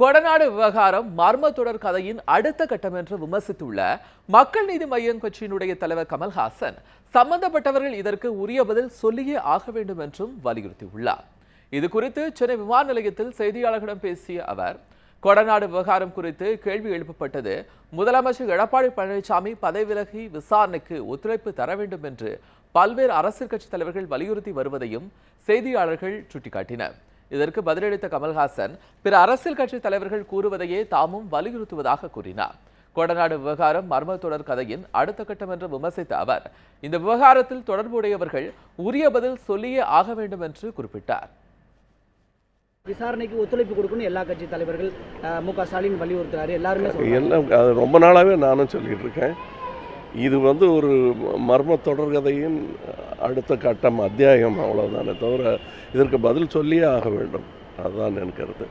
கொடநாடு விவகாரம் மர்ம தொடர் கதையின் அடுத்த கட்டம் என்று விமர்சித்துள்ள மக்கள் நீதி மையம் கட்சியினுடைய தலைவர் கமல்ஹாசன் சம்பந்தப்பட்டவர்கள் இதற்கு உரிய பதில் சொல்லியே ஆக வேண்டும் என்றும் வலியுறுத்தியுள்ளார். இது குறித்து சென்னை விமான நிலையத்தில் செய்தியாளர்களிடம் பேசிய அவர் கொடநாடு விவகாரம் குறித்து கேள்வி எழுப்பப்பட்டது. முதலமைச்சர் எடப்பாடி பழனிசாமி பதவி விலகி விசாரணைக்கு ஒத்துழைப்பு தர வேண்டும் என்று பல்வேறு அரசியல் கட்சி தலைவர்கள் வலியுறுத்தி வருவதையும் செய்தியாளர்கள் சுட்டிக்காட்டினர். இதற்கு பதிலளித்த கமல்ஹாசன் பிற அரசியல் கட்சி தலைவர்கள் கூறுவதையே தாமும் வலியுறுத்துவதாக கூறினார். கொடநாடு விவகாரம் மர்ம தொடர் கதையின் அடுத்த கட்டம் என்று விமர்சித்த அவர் இந்த விவகாரத்தில் தொடர்புடையவர்கள் உரிய பதில் சொல்லியே ஆக வேண்டும் என்று குறிப்பிட்டார். விசாரணைக்கு ஒத்துழைப்பு கொடுக்கணும் எல்லா கட்சி தலைவர்கள் அஹ், மு க ஸ்டாலின் வலியுறுத்துறாரு. எல்லாருமே. எல்லாம் அது ரொம்ப நாளாகவே நானும் சொல்லிட்டு இருக்கேன். இது வந்து ஒரு மர்ம தொடர்கதையின் அடுத்த கட்டம் அத்தியாயம் அவ்வளோதானே தவிர இதற்கு பதில் சொல்லியே ஆக வேண்டும். அதுதான் என் கருத்து.